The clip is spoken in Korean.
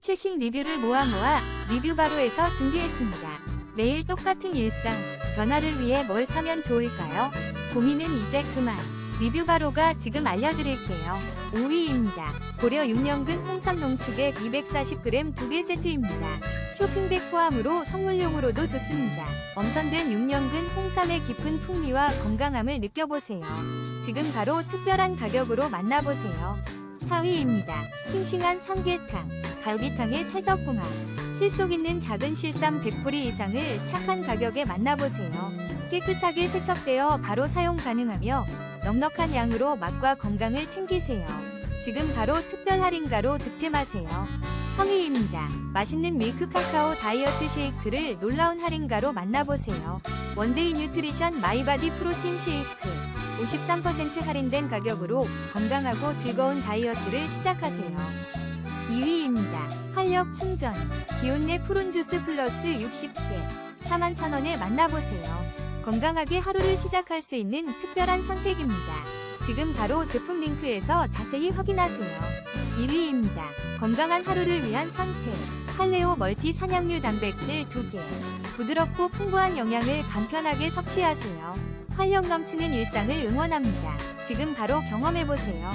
최신 리뷰를 모아 모아 리뷰 바로에서 준비했습니다. 매일 똑같은 일상, 변화를 위해 뭘 사면 좋을까요? 고민은 이제 그만. 리뷰 바로가 지금 알려드릴게요. 5위입니다. 고려 6년근 홍삼 농축액 240g 2개 세트입니다. 쇼핑백 포함으로 선물용으로도 좋습니다. 엄선된 6년근 홍삼의 깊은 풍미와 건강함을 느껴보세요. 지금 바로 특별한 가격으로 만나보세요. 4위입니다. 싱싱한 삼계탕, 갈비탕의 찰떡궁합. 실속 있는 작은 실쌈 100뿌리 이상을 착한 가격에 만나보세요. 깨끗하게 세척되어 바로 사용 가능하며 넉넉한 양으로 맛과 건강을 챙기세요. 지금 바로 특별 할인가로 득템하세요. 3위입니다. 맛있는 밀크 카카오 다이어트 쉐이크를 놀라운 할인가로 만나보세요. 원데이 뉴트리션 마이바디 프로틴 쉐이크. 53% 할인된 가격으로 건강하고 즐거운 다이어트를 시작하세요. 2위입니다. 활력 충전. 기온내 푸른 주스 플러스 60개. 41,000원에 만나보세요. 건강하게 하루를 시작할 수 있는 특별한 선택입니다. 지금 바로 제품 링크에서 자세히 확인하세요. 1위입니다. 건강한 하루를 위한 선택. 할레오 멀티 산양류 단백질 2개. 부드럽고 풍부한 영양을 간편하게 섭취하세요. 활력 넘치는 일상을 응원합니다. 지금 바로 경험해보세요.